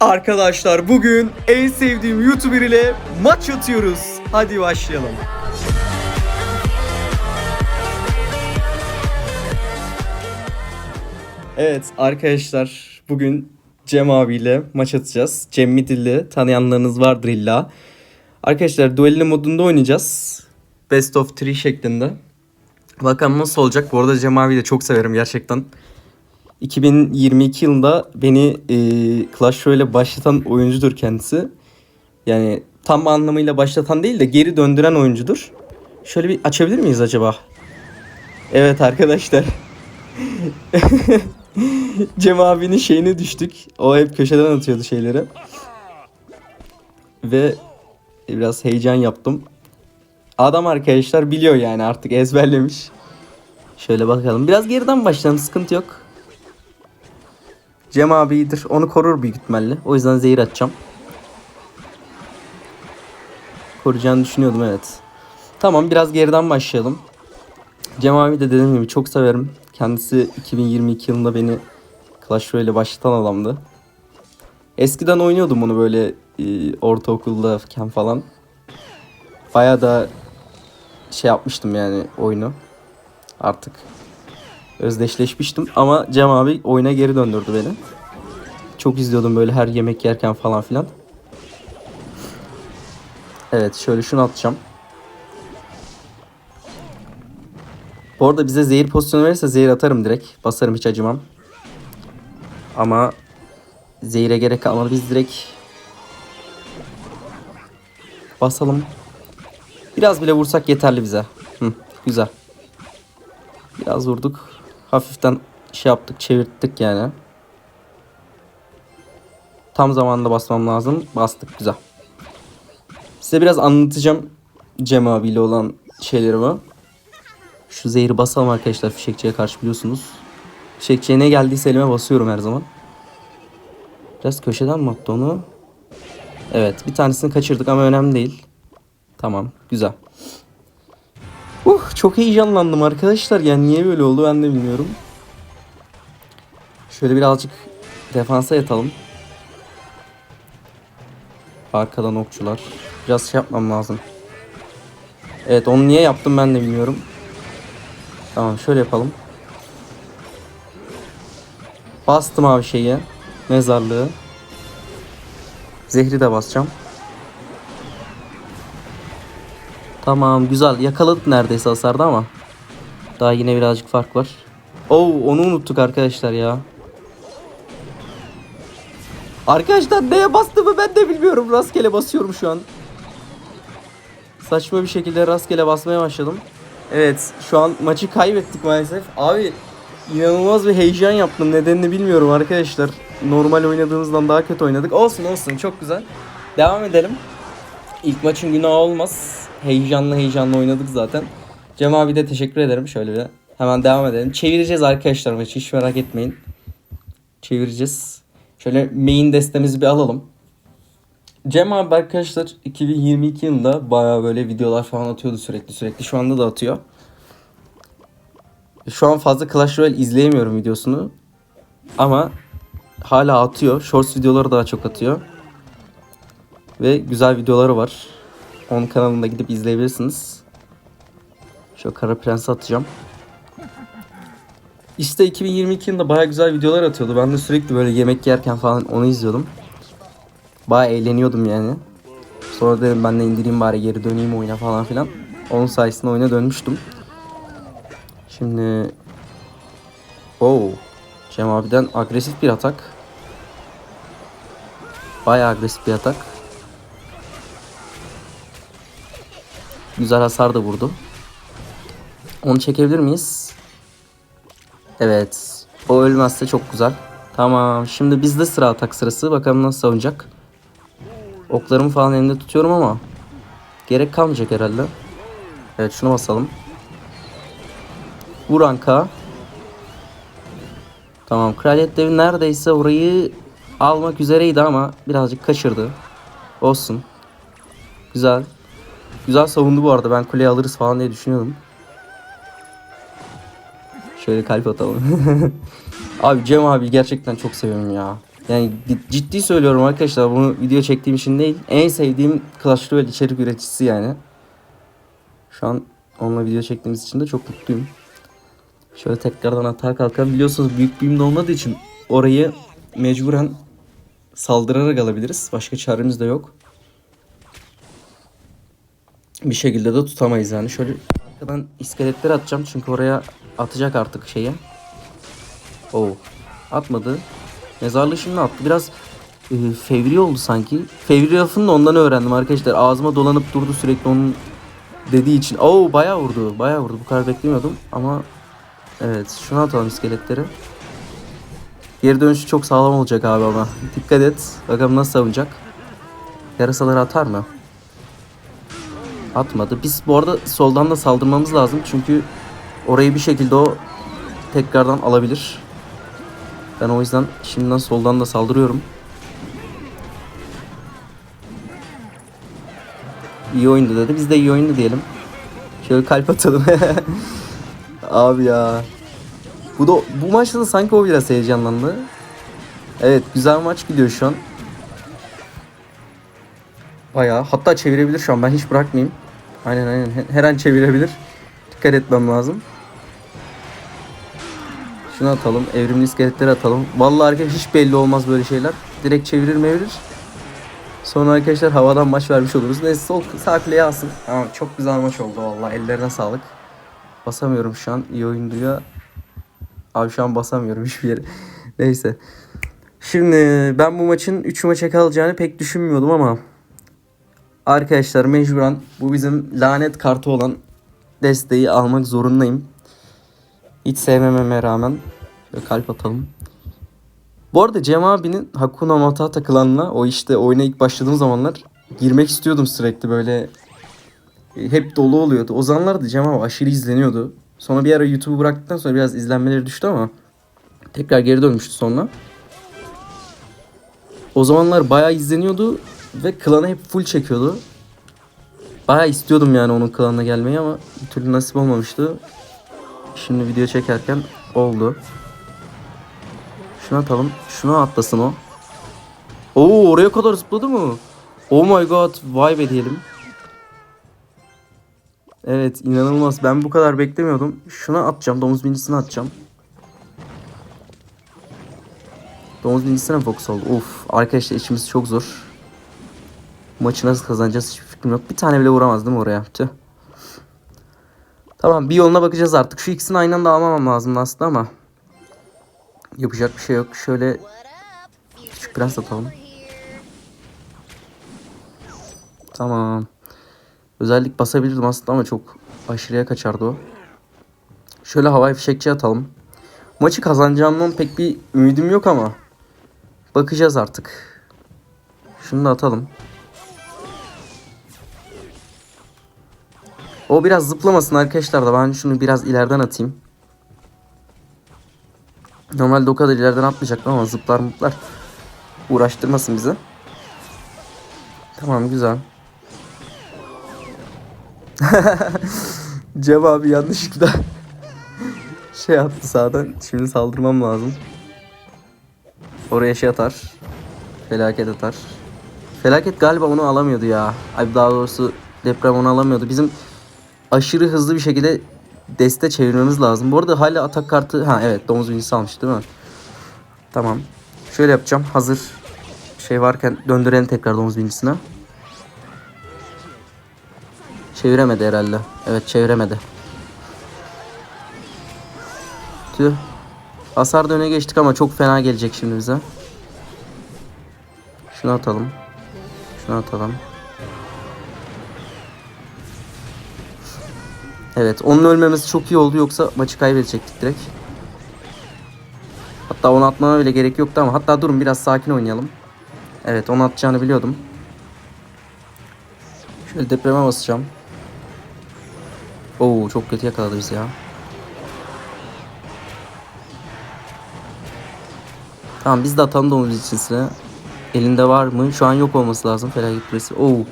Arkadaşlar bugün en sevdiğim YouTuber ile maç atıyoruz. Hadi başlayalım. Evet arkadaşlar bugün Cem abiyle maç atacağız. Cem Midilli tanıyanlarınız vardır illa. Arkadaşlar duelli modunda oynayacağız. Best of 3 şeklinde. Bakalım nasıl olacak. Bu arada Cem abiyi de çok severim gerçekten. 2022 yılında beni e, Clash Royale'e başlatan oyuncudur kendisi. Yani tam anlamıyla başlatan değil de geri döndüren oyuncudur. Şöyle bir açabilir miyiz acaba? Evet arkadaşlar. Cem abinin şeyine düştük. O hep köşeden atıyordu şeyleri. Ve biraz heyecan yaptım. Adam arkadaşlar biliyor yani artık ezberlemiş. Şöyle bakalım. Biraz geriden başlayalım sıkıntı yok. Cem abi iyidir. Onu korur büyük ihtimalle. O yüzden zehir atacağım. Koruyacağını düşünüyordum evet. Tamam biraz geriden başlayalım. Cem abi de dediğim gibi çok severim. Kendisi 2022 yılında beni Clash Royale başlatan adamdı. Eskiden oynuyordum onu böyle e, ortaokuldayken falan. Baya da şey yapmıştım yani oyunu. Artık özdeşleşmiştim ama Cem abi oyuna geri döndürdü beni. Çok izliyordum böyle her yemek yerken falan filan. Evet şöyle şunu atacağım. Bu arada bize zehir pozisyonu verirse zehir atarım direkt. Basarım hiç acımam. Ama zehire gerek kalmadı. Biz direkt basalım. Biraz bile vursak yeterli bize. Hı, güzel. Biraz vurduk. Hafiften şey yaptık, çevirttik yani. Tam zamanında basmam lazım. Bastık güzel. Size biraz anlatacağım Cem abiyle olan şeylerimi. Şu zehri basalım arkadaşlar fişekçiye karşı biliyorsunuz. Fişekçiye ne geldiyse elime basıyorum her zaman. Biraz köşeden mi attı onu? Evet bir tanesini kaçırdık ama önemli değil. Tamam güzel. Uh çok heyecanlandım arkadaşlar. Yani niye böyle oldu ben de bilmiyorum. Şöyle birazcık defansa yatalım. Arkadan okçular. Biraz şey yapmam lazım. Evet onu niye yaptım ben de bilmiyorum. Tamam şöyle yapalım. Bastım abi şeyi. Mezarlığı. Zehri de basacağım. Tamam güzel yakaladık neredeyse hasarda ama. Daha yine birazcık fark var. Oo onu unuttuk arkadaşlar ya. Arkadaşlar neye bastığımı ben de bilmiyorum. Rastgele basıyorum şu an. Saçma bir şekilde rastgele basmaya başladım. Evet şu an maçı kaybettik maalesef. Abi inanılmaz bir heyecan yaptım. Nedenini bilmiyorum arkadaşlar. Normal oynadığımızdan daha kötü oynadık. Olsun olsun çok güzel. Devam edelim. İlk maçın günahı olmaz. Heyecanlı heyecanlı oynadık zaten. Cem abi de teşekkür ederim. Şöyle bir hemen devam edelim. Çevireceğiz arkadaşlar maçı hiç merak etmeyin. Çevireceğiz. Şöyle main destemizi bir alalım. Cem abi arkadaşlar 2022 yılında baya böyle videolar falan atıyordu sürekli sürekli. Şu anda da atıyor. Şu an fazla Clash Royale izleyemiyorum videosunu. Ama hala atıyor. Shorts videoları daha çok atıyor. Ve güzel videoları var. Onun kanalında gidip izleyebilirsiniz. Şu Kara Prens'i atacağım. İşte 2022 yılında baya güzel videolar atıyordu. Ben de sürekli böyle yemek yerken falan onu izliyordum. Baya eğleniyordum yani. Sonra dedim ben de indireyim bari geri döneyim oyuna falan filan. Onun sayesinde oyuna dönmüştüm. Şimdi... Oo. Cem abiden agresif bir atak. Baya agresif bir atak. Güzel hasar da vurdu. Onu çekebilir miyiz? Evet. O ölmezse çok güzel. Tamam. Şimdi bizde sıra atak sırası. Bakalım nasıl savunacak. Oklarımı falan elimde tutuyorum ama gerek kalmayacak herhalde. Evet şunu basalım. Vur Anka. Tamam. Kraliyet devi neredeyse orayı almak üzereydi ama birazcık kaçırdı. Olsun. Güzel. Güzel savundu bu arada. Ben kuleyi alırız falan diye düşünüyordum. Şöyle kalp atalım. abi Cem abi gerçekten çok seviyorum ya. Yani di- ciddi söylüyorum arkadaşlar bunu video çektiğim için değil. En sevdiğim Clash Royale içerik üreticisi yani. Şu an onunla video çektiğimiz için de çok mutluyum. Şöyle tekrardan atağa kalkan biliyorsunuz büyük büyümde olmadığı için orayı mecburen saldırarak alabiliriz. Başka çaremiz de yok. Bir şekilde de tutamayız yani. Şöyle arkadan iskeletleri atacağım çünkü oraya atacak artık şeyi. Oo. Atmadı. Mezarlığı şimdi attı. Biraz e, fevri oldu sanki. Fevri lafını da ondan öğrendim arkadaşlar. Ağzıma dolanıp durdu sürekli onun dediği için. Oo bayağı vurdu. Bayağı vurdu. Bu kadar beklemiyordum ama evet şunu atalım iskeletleri. Geri dönüşü çok sağlam olacak abi ama. Dikkat et. Bakalım nasıl savunacak. Yarasaları atar mı? Atmadı. Biz bu arada soldan da saldırmamız lazım. Çünkü orayı bir şekilde o tekrardan alabilir. Ben o yüzden şimdiden soldan da saldırıyorum. İyi oyundu dedi. Biz de iyi oyundu diyelim. Şöyle kalp atalım. Abi ya. Bu da bu maçta da sanki o biraz heyecanlandı. Evet güzel maç gidiyor şu an. Bayağı hatta çevirebilir şu an ben hiç bırakmayayım. Aynen aynen her an çevirebilir. Dikkat etmem lazım. Şunu atalım. Evrimli iskeletleri atalım. Vallahi arkadaşlar hiç belli olmaz böyle şeyler. Direkt çevirir mevirir. Sonra arkadaşlar havadan maç vermiş oluruz. Neyse sol sağ kuleye alsın. Tamam çok güzel maç oldu vallahi. Ellerine sağlık. Basamıyorum şu an. İyi oyun duyuyor. Abi şu an basamıyorum hiçbir yere. Neyse. Şimdi ben bu maçın 3 maça kalacağını pek düşünmüyordum ama arkadaşlar mecburen bu bizim lanet kartı olan desteği almak zorundayım. Hiç sevmememe rağmen Şöyle kalp atalım. Bu arada Cem abinin Hakuna Matata klanına o işte oyuna ilk başladığım zamanlar girmek istiyordum sürekli böyle e, hep dolu oluyordu. O zamanlar da Cem abi aşırı izleniyordu. Sonra bir ara YouTube'u bıraktıktan sonra biraz izlenmeleri düştü ama tekrar geri dönmüştü sonra. O zamanlar bayağı izleniyordu ve klanı hep full çekiyordu. Bayağı istiyordum yani onun klanına gelmeyi ama bir türlü nasip olmamıştı. Şimdi video çekerken oldu. Şunu atalım. Şunu atlasın o. Oo oraya kadar zıpladı mı? Oh my god. Vay be diyelim. Evet inanılmaz. Ben bu kadar beklemiyordum. Şuna atacağım. Domuz binisini atacağım. Domuz binisine fokus oldu. Of arkadaşlar içimiz çok zor. Maçı nasıl kazanacağız hiçbir fikrim yok. Bir tane bile vuramaz değil mi oraya? Tüh. Tamam bir yoluna bakacağız artık. Şu ikisini aynı anda almamam lazım aslında ama. Yapacak bir şey yok. Şöyle küçük prens atalım. Tamam. Özellik basabilirdim aslında ama çok aşırıya kaçardı o. Şöyle havai fişekçi atalım. Maçı kazanacağımdan pek bir ümidim yok ama. Bakacağız artık. Şunu da atalım. O biraz zıplamasın arkadaşlar da ben şunu biraz ileriden atayım. Normalde o kadar ileriden atmayacaktım ama zıplar mutlar. Uğraştırmasın bizi. Tamam güzel. Cem abi yanlışlıkla şey yaptı sağdan. Şimdi saldırmam lazım. Oraya şey atar. Felaket atar. Felaket galiba onu alamıyordu ya. Ay daha doğrusu deprem onu alamıyordu. Bizim aşırı hızlı bir şekilde deste çevirmemiz lazım. Bu arada hala atak kartı... Ha evet domuz binicisi almış değil mi? Tamam. Şöyle yapacağım. Hazır şey varken döndürelim tekrar domuz binicisine. Çeviremedi herhalde. Evet çeviremedi. Tüh. Hasar öne geçtik ama çok fena gelecek şimdi bize. Şunu atalım. Şunu atalım. Evet onun ölmemesi çok iyi oldu yoksa maçı kaybedecektik direkt. Hatta onu atmama bile gerek yoktu ama hatta durun biraz sakin oynayalım. Evet onu atacağını biliyordum. Şöyle depreme basacağım. Oo çok kötü yakaladı bizi ya. Tamam biz de atalım domuz içinsine. Elinde var mı? Şu an yok olması lazım felaket kulesi. Oo.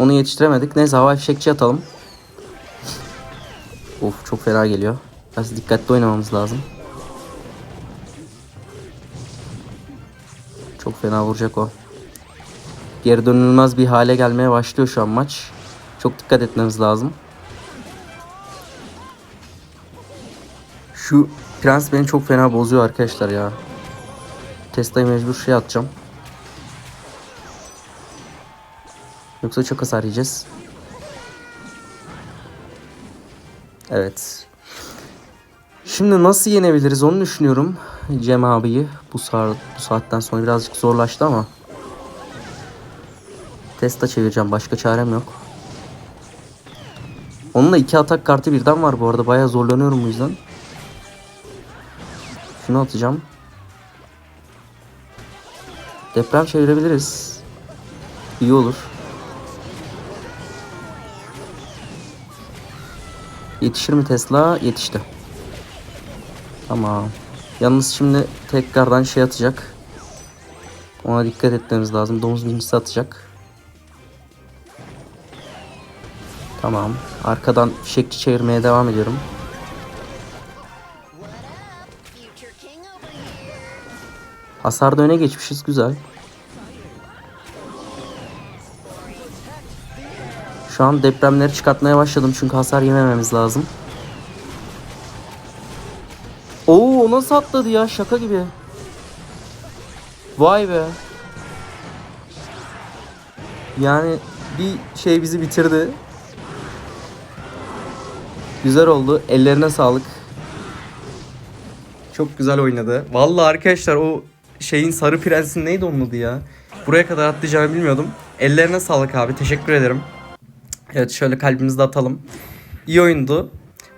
Onu yetiştiremedik. Neyse havai fişekçi atalım. Of çok fena geliyor. Biraz dikkatli oynamamız lazım. Çok fena vuracak o. Geri dönülmez bir hale gelmeye başlıyor şu an maç. Çok dikkat etmemiz lazım. Şu prens beni çok fena bozuyor arkadaşlar ya. Tesla'yı mecbur şey atacağım. Yoksa çok hasar yiyeceğiz. Evet. Şimdi nasıl yenebiliriz onu düşünüyorum. Cem abiyi bu saat bu saatten sonra birazcık zorlaştı ama. Testa çevireceğim. Başka çarem yok. Onunla iki atak kartı birden var bu arada. Bayağı zorlanıyorum bu yüzden. Şunu atacağım. Deprem çevirebiliriz. İyi olur. Yetişir mi Tesla? Yetişti. Tamam. Yalnız şimdi tekrardan şey atacak. Ona dikkat etmemiz lazım. Domuz binicisi atacak. Tamam. Arkadan fişekçi çevirmeye devam ediyorum. Hasarda öne geçmişiz. Güzel. Şu an depremleri çıkartmaya başladım çünkü hasar yemememiz lazım. Oo o nasıl atladı ya şaka gibi. Vay be. Yani bir şey bizi bitirdi. Güzel oldu. Ellerine sağlık. Çok güzel oynadı. Vallahi arkadaşlar o şeyin sarı prensin neydi onun adı ya? Buraya kadar atlayacağımı bilmiyordum. Ellerine sağlık abi. Teşekkür ederim. Evet şöyle kalbimizde atalım. İyi oyundu.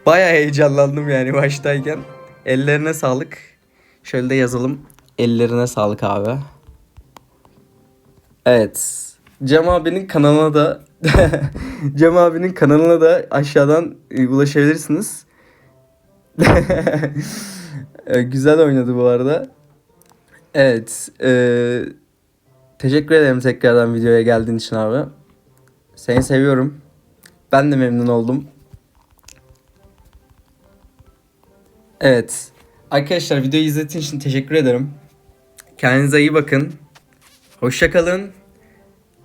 Bayağı heyecanlandım yani baştayken. Ellerine sağlık. Şöyle de yazalım. Ellerine sağlık abi. Evet. Cem abinin kanalına da Cem abinin kanalına da aşağıdan ulaşabilirsiniz. E, Güzel oynadı bu arada. Evet. e, teşekkür ederim tekrardan videoya geldiğin için abi. Seni seviyorum. Ben de memnun oldum. Evet. Arkadaşlar videoyu izlediğiniz için teşekkür ederim. Kendinize iyi bakın. Hoşça kalın.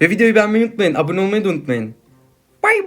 Ve videoyu beğenmeyi unutmayın. Abone olmayı da unutmayın. Bay bay.